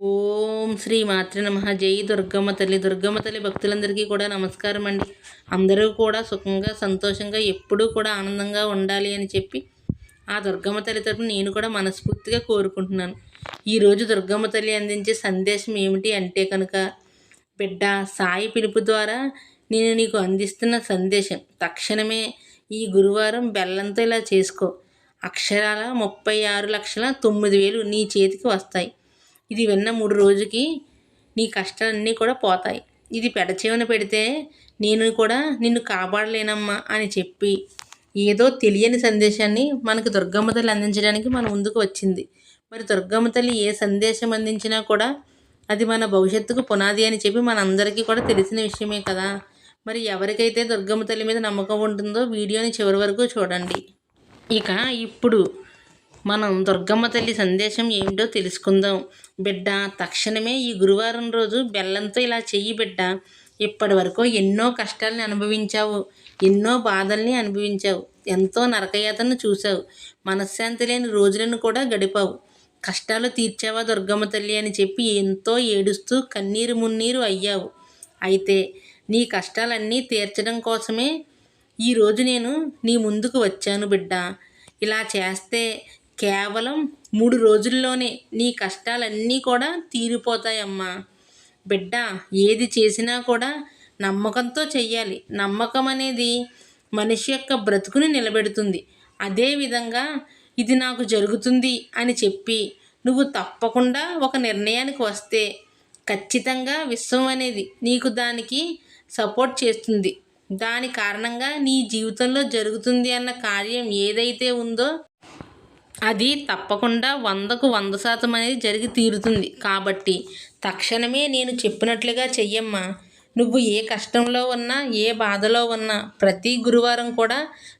ఓం శ్రీ మాతృ నమ. జై దుర్గమ్మ తల్లి. దుర్గమ్మ తల్లి భక్తులందరికీ కూడా నమస్కారం అండి. అందరూ కూడా సుఖంగా సంతోషంగా ఎప్పుడూ కూడా ఆనందంగా ఉండాలి అని చెప్పి ఆ దుర్గమ్మ తల్లి తరపున నేను కూడా మనస్ఫూర్తిగా కోరుకుంటున్నాను. ఈరోజు దుర్గమ్మ తల్లి అందించే సందేశం ఏమిటి అంటే కనుక బిడ్డ సాయి పిలుపు ద్వారా నేను నీకు అందిస్తున్న సందేశం. తక్షణమే ఈ గురువారం బెల్లంతో ఇలా చేసుకో. అక్షరాల ముప్పై ఆరు లక్షల తొమ్మిది వేలు నీ చేతికి వస్తాయి. ఇది విన్న మూడు రోజుకి నీ కష్టాలన్నీ కూడా పోతాయి. ఇది పెడచేవన పెడితే నేను కూడా నిన్ను కాపాడలేనమ్మా అని చెప్పి ఏదో తెలియని సందేశాన్ని మనకు దుర్గమ్మ తల్లి అందించడానికి మన ముందుకు వచ్చింది. మరి దుర్గమ్మ తల్లి ఏ సందేశం అందించినా కూడా అది మన భవిష్యత్తుకు పునాది అని చెప్పి మనందరికీ కూడా తెలిసిన విషయమే కదా. మరి ఎవరికైతే దుర్గమ్మ తల్లి మీద నమ్మకం ఉంటుందో వీడియోని చివరి వరకు చూడండి. ఇక ఇప్పుడు మనం దుర్గమ్మ తల్లి సందేశం ఏమిటో తెలుసుకుందాం. బిడ్డ తక్షణమే ఈ గురువారం రోజు బెల్లంతో ఇలా చెయ్యి బిడ్డ. ఇప్పటి వరకు ఎన్నో కష్టాలని అనుభవించావు ఎన్నో బాధల్ని అనుభవించావు ఎంతో నరకయాతను చూసావు మనశ్శాంతి లేని రోజులను కూడా గడిపావు. కష్టాలు తీర్చావా దుర్గమ్మ తల్లి అని చెప్పి ఎంతో ఏడుస్తూ కన్నీరు మున్నీరు అయ్యావు. అయితే నీ కష్టాలన్నీ తీర్చడం కోసమే ఈరోజు నేను నీ ముందుకు వచ్చాను బిడ్డ. ఇలా చేస్తే కేవలం మూడు రోజుల్లోనే నీ కష్టాలన్నీ కూడా తీరిపోతాయమ్మా. బిడ్డ ఏది చేసినా కూడా నమ్మకంతో చెయ్యాలి. నమ్మకం అనేది మనిషి యొక్క బ్రతుకుని నిలబెడుతుంది. అదేవిధంగా ఇది నాకు జరుగుతుంది అని చెప్పి నువ్వు తప్పకుండా ఒక నిర్ణయానికి వస్తే ఖచ్చితంగా విశ్వం అనేది నీకు దానికి సపోర్ట్ చేస్తుంది. దాని కారణంగా నీ జీవితంలో జరుగుతుంది అన్న కార్యం ఏదైతే ఉందో అది తప్పకుండా వందకు వంద శాతం అనేది జరిగి తీరుతుంది. కాబట్టి తక్షణమే నేను చెప్పినట్లుగా చెయ్యమ్మా. నువ్వు ఏ కష్టంలో ఉన్నా ఏ బాధలో ఉన్నా ప్రతి గురువారం కూడా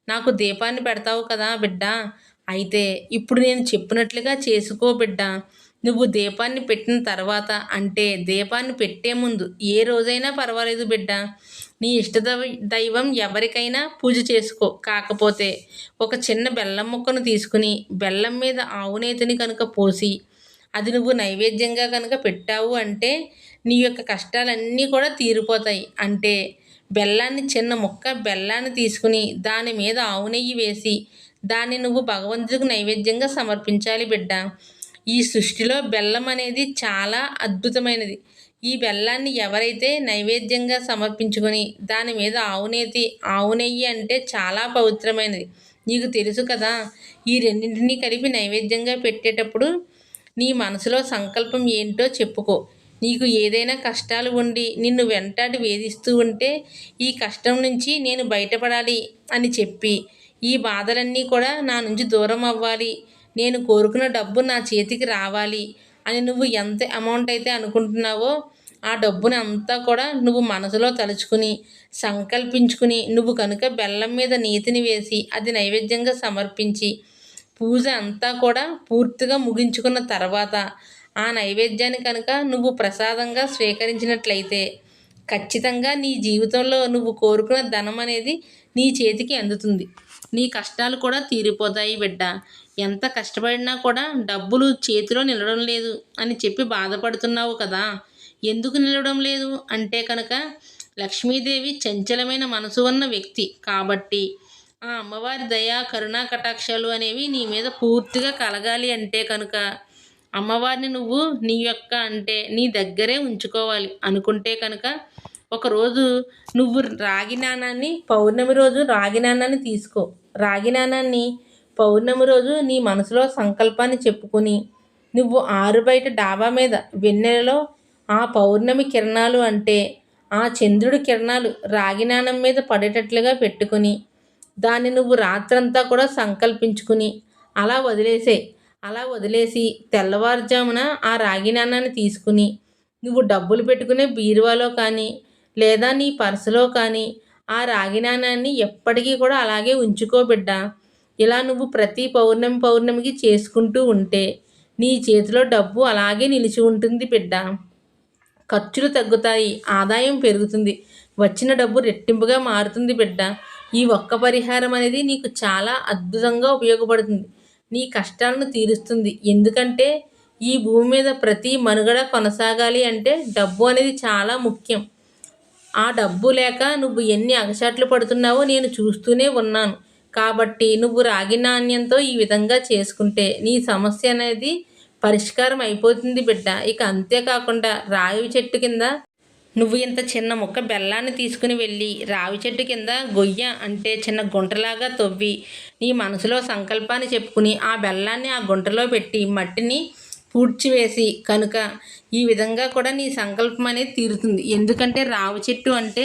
నాకు దీపాన్ని పెడతావు కదా బిడ్డ. అయితే ఇప్పుడు నేను చెప్పినట్లుగా చేసుకో బిడ్డ. నువ్వు దీపాన్ని పెట్టిన తర్వాత అంటే దీపాన్ని పెట్టే ముందు ఏ రోజైనా పర్వాలేదు బిడ్డ. నీ ఇష్ట దైవం ఎవరికైనా పూజ చేసుకో. కాకపోతే ఒక చిన్న బెల్లం ముక్కను తీసుకుని బెల్లం మీద ఆవునేతిని కనుక పోసి అది నువ్వు నైవేద్యంగా కనుక పెట్టావు అంటే నీ యొక్క కష్టాలన్నీ కూడా తీరిపోతాయి. అంటే బెల్లాన్ని చిన్న ముక్క బెల్లాన్ని తీసుకుని దాని మీద ఆవు నెయ్యి వేసి దాన్ని నువ్వు భగవంతుడికి నైవేద్యంగా సమర్పించాలి బిడ్డ. ఈ సృష్టిలో బెల్లం అనేది చాలా అద్భుతమైనది. ఈ బెల్లాన్ని ఎవరైతే నైవేద్యంగా సమర్పించుకొని దాని మీద ఆవునేతి ఆవు నెయ్యి అంటే చాలా పవిత్రమైనది. నీకు తెలుసు కదా ఈ రెండింటినీ కలిపి నైవేద్యంగా పెట్టేటప్పుడు నీ మనసులో సంకల్పం ఏంటో చెప్పుకో. నీకు ఏదైనా కష్టాలు ఉండి నిన్ను వెంటాడి వేధిస్తూ ఉంటే ఈ కష్టం నుంచి నేను బయటపడాలి అని చెప్పి ఈ బాధలన్నీ కూడా నా నుంచి దూరం అవ్వాలి. నేను కోరుకున్న డబ్బు నా చేతికి రావాలి అని నువ్వు ఎంత అమౌంట్ అయితే అనుకుంటున్నావో ఆ డబ్బుని అంతా కూడా నువ్వు మనసులో తలుచుకుని సంకల్పించుకుని నువ్వు కనుక బెల్లం మీద నీతిని వేసి అది నైవేద్యంగా సమర్పించి పూజ అంతా కూడా పూర్తిగా ముగించుకున్న తర్వాత ఆ నైవేద్యాన్ని కనుక నువ్వు ప్రసాదంగా స్వీకరించినట్లయితే ఖచ్చితంగా నీ జీవితంలో నువ్వు కోరుకున్న ధనం అనేది నీ చేతికి అందుతుంది. నీ కష్టాలు కూడా తీరిపోతాయి బిడ్డ. ఎంత కష్టపడినా కూడా డబ్బులు చేతిలో నిలడం లేదు అని చెప్పి బాధపడుతున్నావు కదా. ఎందుకు నిలవడం లేదు? అంటే కనుక లక్ష్మీదేవి చంచలమైన మనసు ఉన్న వ్యక్తి కాబట్టి ఆ అమ్మవారి దయా కరుణా కటాక్షాలు అనేవి నీ మీద పూర్తిగా కలగాలి అంటే కనుక అమ్మవారిని నువ్వు నీ యొక్క అంటే నీ దగ్గరే ఉంచుకోవాలి. అనుకుంటే కనుక ఒకరోజు నువ్వు రాగి నాణాన్ని పౌర్ణమి రోజు రాగి నాణాన్ని తీసుకో. రాగి నాణాన్ని పౌర్ణమి రోజు నీ మనసులో సంకల్పాన్ని చెప్పుకొని నువ్వు ఆరు బయట డాబా మీద వెన్నెలలో ఆ పౌర్ణమి కిరణాలు అంటే ఆ చంద్రుడి కిరణాలు రాగినానం మీద పడేటట్లుగా పెట్టుకుని దాన్ని నువ్వు రాత్రంతా కూడా సంకల్పించుకుని అలా వదిలేసే అలా వదిలేసి తెల్లవారుజామున ఆ రాగినాణాన్ని తీసుకుని నువ్వు డబ్బులు పెట్టుకునే బీరువాలో కానీ లేదా నీ పర్సులో కానీ ఆ రాగినాణాన్ని ఎప్పటికీ కూడా అలాగే ఉంచుకోబిడ్డా ఇలా నువ్వు ప్రతి పౌర్ణమి పౌర్ణమికి చేసుకుంటూ ఉంటే నీ చేతిలో డబ్బు అలాగే నిలిచి ఉంటుంది బిడ్డ. ఖర్చులు తగ్గుతాయి ఆదాయం పెరుగుతుంది వచ్చిన డబ్బు రెట్టింపుగా మారుతుంది బిడ్డ. ఈ ఒక్క పరిహారం అనేది నీకు చాలా అద్భుతంగా ఉపయోగపడుతుంది. నీ కష్టాలను తీరుస్తుంది. ఎందుకంటే ఈ భూమి మీద ప్రతి మనుగడ కొనసాగాలి అంటే డబ్బు అనేది చాలా ముఖ్యం. ఆ డబ్బు లేక నువ్వు ఎన్ని అగచాట్లు పడుతున్నావో నేను చూస్తూనే ఉన్నాను. కాబట్టి నువ్వు రాగి నాణ్యంతో ఈ విధంగా చేసుకుంటే నీ సమస్య అనేది పరిష్కారం అయిపోతుంది బిడ్డ. ఇక అంతేకాకుండా రావి చెట్టు కింద నువ్వు ఇంత చిన్న ముక్క బెల్లాన్ని తీసుకుని వెళ్ళి రావి చెట్టు కింద గొయ్య అంటే చిన్న గుంటలాగా తవ్వి నీ మనసులో సంకల్పాన్ని చెప్పుకుని ఆ బెల్లాన్ని ఆ గుంటలో పెట్టి మట్టిని పూడ్చివేసి కనుక ఈ విధంగా కూడా నీ సంకల్పం అనేది తీరుతుంది. ఎందుకంటే రావి చెట్టు అంటే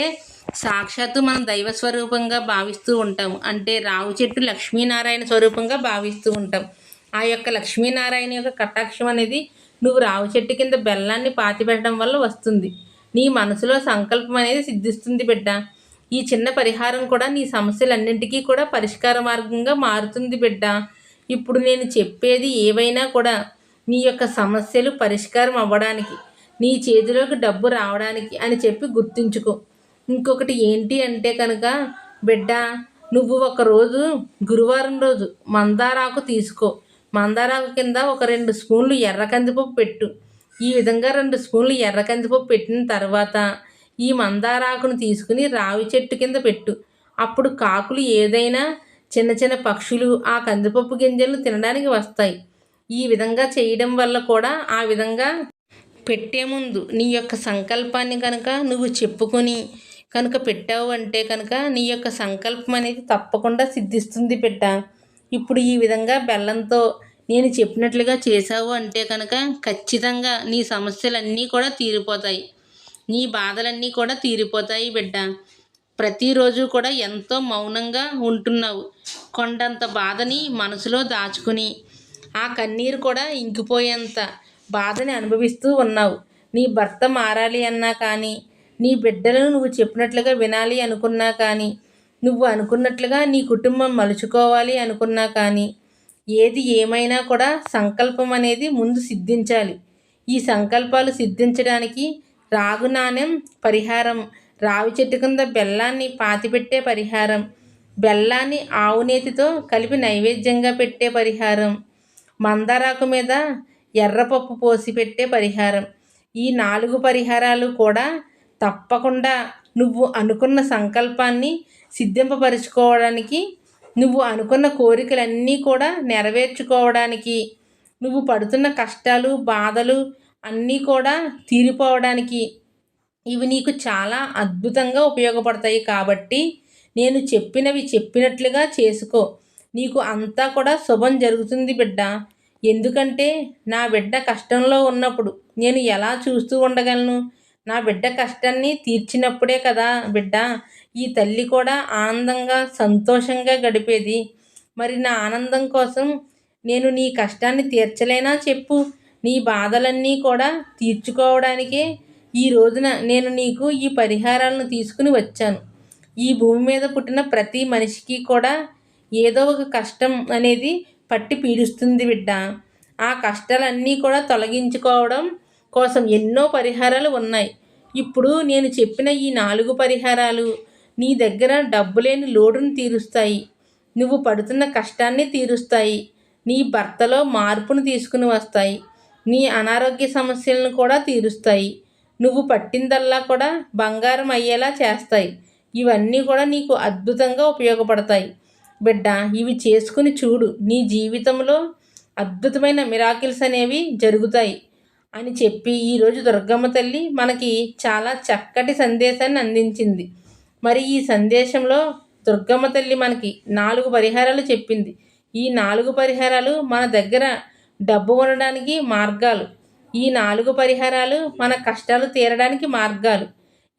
సాక్షాత్తు మనం దైవ స్వరూపంగా భావిస్తూ ఉంటాం. అంటే రావి చెట్టు లక్ష్మీనారాయణ స్వరూపంగా భావిస్తూ ఉంటాం. ఆ యొక్క లక్ష్మీనారాయణ యొక్క కటాక్షం అనేది నువ్వు రావు చెట్టు కింద బెల్లాన్ని పాతిపెట్టడం వల్ల వస్తుంది. నీ మనసులో సంకల్పం అనేది సిద్ధిస్తుంది బిడ్డ. ఈ చిన్న పరిహారం కూడా నీ సమస్యలన్నింటికీ కూడా పరిష్కార మార్గంగా మారుతుంది బిడ్డ. ఇప్పుడు నేను చెప్పేది ఏవైనా కూడా నీ యొక్క సమస్యలు పరిష్కారం అవ్వడానికి నీ చేతిలోకి డబ్బు రావడానికి అని చెప్పి గుర్తుంచుకో. ఇంకొకటి ఏంటి అంటే కనుక బిడ్డ నువ్వు ఒకరోజు గురువారం రోజు మందారాకు తీసుకో. మందారాకు కింద ఒక రెండు స్పూన్లు ఎర్ర కందిపప్పు పెట్టు. ఈ విధంగా రెండు స్పూన్లు ఎర్ర కందిపప్పు పెట్టిన తర్వాత ఈ మందారాకును తీసుకుని రావి చెట్టు కింద పెట్టు. అప్పుడు కాకులు ఏదైనా చిన్న చిన్న పక్షులు ఆ కందిపప్పు గింజలు తినడానికి వస్తాయి. ఈ విధంగా చేయడం వల్ల కూడా ఆ విధంగా పెట్టే ముందు నీ యొక్క సంకల్పాన్ని కనుక నువ్వు చెప్పుకొని కనుక పెట్టావు అంటే కనుక నీ యొక్క సంకల్పం అనేది తప్పకుండా సిద్ధిస్తుంది బిడ్డ. ఇప్పుడు ఈ విధంగా బెల్లంతో నేను చెప్పినట్లుగా చేశావు అంటే కనుక ఖచ్చితంగా నీ సమస్యలన్నీ కూడా తీరిపోతాయి. నీ బాధలన్నీ కూడా తీరిపోతాయి బిడ్డ. ప్రతిరోజు కూడా ఎంతో మౌనంగా ఉంటున్నావు. కొండంత బాధని మనసులో దాచుకుని ఆ కన్నీరు కూడా ఇంకిపోయేంత బాధని అనుభవిస్తూ ఉన్నావు. నీ భర్త మారాలి అన్నా కానీ నీ బిడ్డలను నువ్వు చెప్పినట్లుగా వినాలి అనుకున్నా కానీ నువ్వు అనుకున్నట్లుగా నీ కుటుంబం మలుచుకోవాలి అనుకున్నా కానీ ఏది ఏమైనా కూడా సంకల్పం అనేది ముందు సిద్ధించాలి. ఈ సంకల్పాలు సిద్ధించడానికి రాగు నాణ్యం పరిహారం రావి చెట్టు కింద బెల్లాన్ని పాతిపెట్టే పరిహారం బెల్లాన్ని ఆవునేతితో కలిపి నైవేద్యంగా పెట్టే పరిహారం మందారాకు మీద ఎర్రపప్పు పోసి పెట్టే పరిహారం. ఈ నాలుగు పరిహారాలు కూడా తప్పకుండా నువ్వు అనుకున్న సంకల్పాన్ని సిద్ధింపపరుచుకోవడానికి నువ్వు అనుకున్న కోరికలన్నీ కూడా నెరవేర్చుకోవడానికి నువ్వు పడుతున్న కష్టాలు బాధలు అన్నీ కూడా తీరిపోవడానికి ఇవి నీకు చాలా అద్భుతంగా ఉపయోగపడతాయి. కాబట్టి నేను చెప్పినవి చెప్పినట్లుగా చేసుకో. నీకు అంతా కూడా శుభం జరుగుతుంది బిడ్డ. ఎందుకంటే నా బిడ్డ కష్టంలో ఉన్నప్పుడు నేను ఎలా చూస్తూ ఉండగలను? నా బిడ్డ కష్టాన్ని తీర్చినప్పుడే కదా బిడ్డ. ఈ తల్లి కూడా ఆనందంగా సంతోషంగా గడిపేది. మరి నా ఆనందం కోసం నేను నీ కష్టాన్ని తీర్చలేనా చెప్పు. నీ బాధలన్నీ కూడా తీర్చుకోవడానికే ఈ రోజున నేను నీకు ఈ పరిహారాలను తీసుకుని వచ్చాను. ఈ భూమి మీద పుట్టిన ప్రతి మనిషికి కూడా ఏదో ఒక కష్టం అనేది పట్టి పీడిస్తుంది బిడ్డ. ఆ కష్టాలన్నీ కూడా తొలగించుకోవడం కోసం ఎన్నో పరిహారాలు ఉన్నాయి. ఇప్పుడు నేను చెప్పిన ఈ నాలుగు పరిహారాలు నీ దగ్గర డబ్బు లేని లోటును తీరుస్తాయి. నువ్వు పడుతున్న కష్టాన్ని తీరుస్తాయి. నీ భర్తలో మార్పును తీసుకుని వస్తాయి. నీ అనారోగ్య సమస్యలను కూడా తీరుస్తాయి. నువ్వు పట్టిందల్లా కూడా బంగారం అయ్యేలా చేస్తాయి. ఇవన్నీ కూడా నీకు అద్భుతంగా ఉపయోగపడతాయి. బిడ్డ ఇవి చేసుకుని చూడు. నీ జీవితంలో అద్భుతమైన మిరాకిల్స్ అనేవి జరుగుతాయి. అని చెప్పి ఈరోజు దుర్గమ్మ తల్లి మనకి చాలా చక్కటి సందేశాన్ని అందించింది. మరి ఈ సందేశంలో దుర్గమ్మ తల్లి మనకి నాలుగు పరిహారాలు చెప్పింది. ఈ నాలుగు పరిహారాలు మన దగ్గర డబ్బు ఉండడానికి మార్గాలు. ఈ నాలుగు పరిహారాలు మన కష్టాలు తీరడానికి మార్గాలు.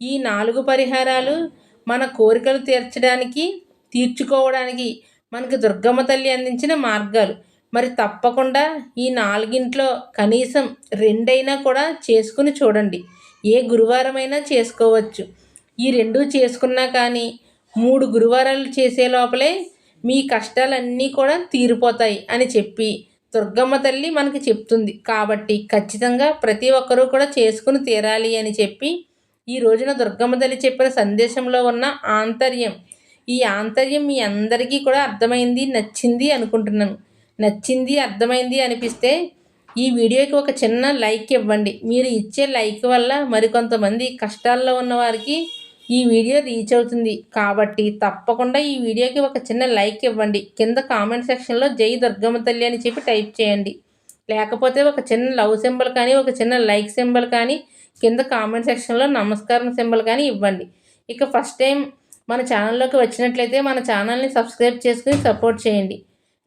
ఈ నాలుగు పరిహారాలు మన కోరికలు తీర్చడానికి తీర్చుకోవడానికి మనకి దుర్గమ్మ తల్లి అందించిన మార్గాలు. మరి తప్పకుండా ఈ నాలుగింట్లో కనీసం రెండైనా కూడా చేసుకుని చూడండి. ఏ గురువారమైనా చేసుకోవచ్చు. ఈ రెండు చేసుకున్నా కానీ మూడు గురువారాలు చేసే లోపలే మీ కష్టాలన్నీ కూడా తీరిపోతాయి అని చెప్పి దుర్గమ్మ తల్లి మనకి చెప్తుంది. కాబట్టి ఖచ్చితంగా ప్రతి ఒక్కరూ కూడా చేసుకుని తీరాలి అని చెప్పి ఈ రోజున దుర్గమ్మ తల్లి చెప్పిన సందేశంలో ఉన్న ఆంతర్యం. ఈ ఆంతర్యం మీ అందరికీ కూడా అర్థమైంది నచ్చింది అనుకుంటున్నాను. నచ్చింది అర్థమైంది అనిపిస్తే ఈ వీడియోకి ఒక చిన్న లైక్ ఇవ్వండి. మీరు ఇచ్చే లైక్ వల్ల మరికొంతమంది కష్టాల్లో ఉన్న వారికి ఈ వీడియో రీచ్ అవుతుంది. కాబట్టి తప్పకుండా ఈ వీడియోకి ఒక చిన్న లైక్ ఇవ్వండి. కింద కామెంట్ సెక్షన్లో జై దుర్గమ్మ తల్లి అని చెప్పి టైప్ చేయండి. లేకపోతే ఒక చిన్న లవ్ సింబల్ కానీ ఒక చిన్న లైక్ సింబల్ కానీ కింద కామెంట్ సెక్షన్లో నమస్కారం సింబల్ కానీ ఇవ్వండి. ఇక ఫస్ట్ టైం మన ఛానల్లోకి వచ్చినట్లయితే మన ఛానల్ని సబ్స్క్రైబ్ చేసుకుని సపోర్ట్ చేయండి.